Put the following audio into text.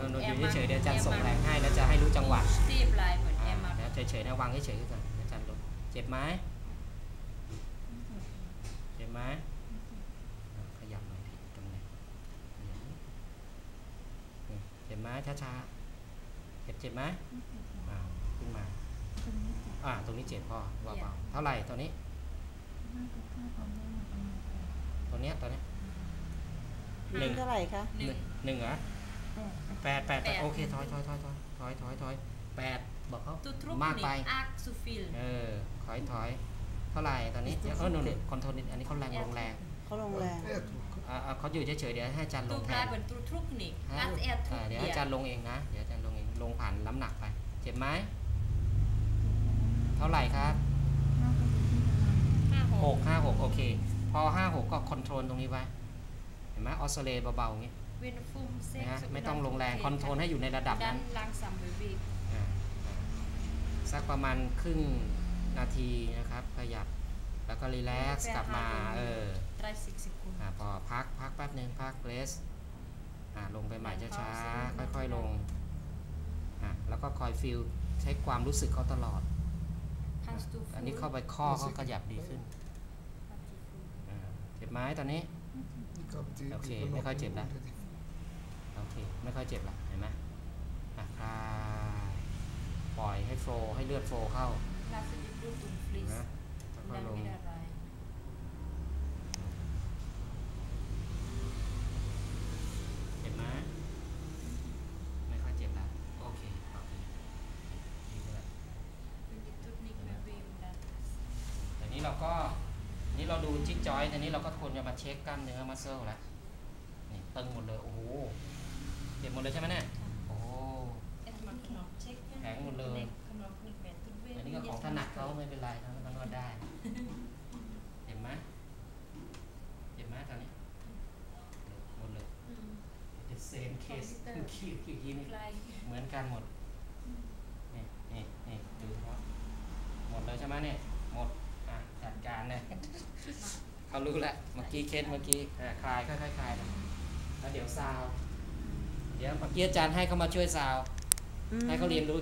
อออยู่เฉยๆเดี๋ยวอาจารย์ส่งแรงให้แล้วจะให้รู้จังหวะตีปลน์เหมือนแอมมาเดี๋ยวเฉยๆนะวางเฉยๆก่อนเดี๋ยวอาจารย์ลงเจ็บไหมเจ็บไหมขยับหน่อยผิดตำแหน่งขยับนิดนี่เจ็บไหมช้าๆเจ็บเจ็บไหมอ่าขึ้นมาอ่าตรงนี้เจ็บพ่อเบาๆเท่าไหร่ตัวนี้ตัวเนี้ยตัวเนี้ยหนึ่งเท่าไหร่คะหนึ่งหนึ่งเหรอ แปดแปดแปดโอเคถอยถอยถอยถอยถอยถอยถอยแปดบอกเขาตุทรุกมากไปนี่อาร์คซูฟิลเออถอยถอยเท่าไหร่ตอนนี้เออหนูคอนโทรลอันนี้เขาแรงลงแรงเขาลงแรงอ่าอ่าเขาอยู่เฉยๆเดี๋ยวให้อาจารย์ลตูงแทปลายนเหมือนตุทรุกนี่ฮะอาร์แอร์ทุอ่ากเดี๋ยวให้อาจารย์ลงเองนะเดี๋ยวอาจารย์ลงเองลงผ่านน้ำหนักไปเจ็บไหมเท่าไหร่ครับห้าหหกกห้าหกโอเค พอห้าหกก็คอนโทรลตรงนี้ไว้เห็นไหมออสเลเบาๆอย่างนี้เว นฟุมเซ็นะฮะไม่ต้องลงแรงคอนโทรลให้อยู่ในระดับดันั้นนลังซัมเบบีอ่าอ่าสักประมาณครึ่งนาทีนะครับ ขยับแล้วก็รีแลกซ์กลับมาเออไตรสิกสิคุณอ่าพอพักพักแป๊บหนึ่งพักเรสอ่าลงไปใหม่ช้าๆค่อยๆลงอ่าแล้วก็คอยฟิลใช้ความรู้สึกเขาตลอดคันสตูฟูอันนี้เข้าไปข้อเขาขยับดีขึ้นอ่าเจ็บไหมตอนนี้โอเคไม่ค่อยเจ็บแล้ว โอเค ไม่ค่อยเจ็บละเห็นไหมอะคลายปล่อยให้โฟลว์ให้เลือดโฟลว์เข้าลาฟิลิปรูตุนฟลิสนะค่อดัยงๆลงไม่ได้อะไรเจ็บไหมไม่ค่อยเจ็บแล้วโอเคโอเคดีแล้วเป็นดิทุกนิกเบบีมันดันแต่นี้เราก็นี่เราดูจิ๊กจอยแต่นี้เราก็ควรจะมาเช็คกล้ามเนื้อมัสเซลแล้วนี่ตึงหมดเลย โอ้โห เจ็บหมดเลยใช่ไหมเนี่ยโอ้โหเอ็ดมันขนมเช็คแข็งหมดเลยขนมนิกแมนตุนเวอันนี้ก็ของถนัดเขาไม่เป็นไรเขาเขานวดได้เจ็บไหมเจ็บไหมตอนนี้หมดเลยอืมเซมเคสคือคิวคิวยีนี่คลายเหมือนกันหมด นี่นี่นี่ดูเขาหมดเลยใช่ไหมเนี่ย หมด อะจัดการเลยเขารู้แล้ว เมื่อกี้เคสเมื่อกี้อะคลายค่อยๆคลายไปแล้วเดี๋ยวซาว เดี๋ยวเมื่อกี้อาจารย์ให้เขามาช่วยซาว ให้เขาเรียนรู้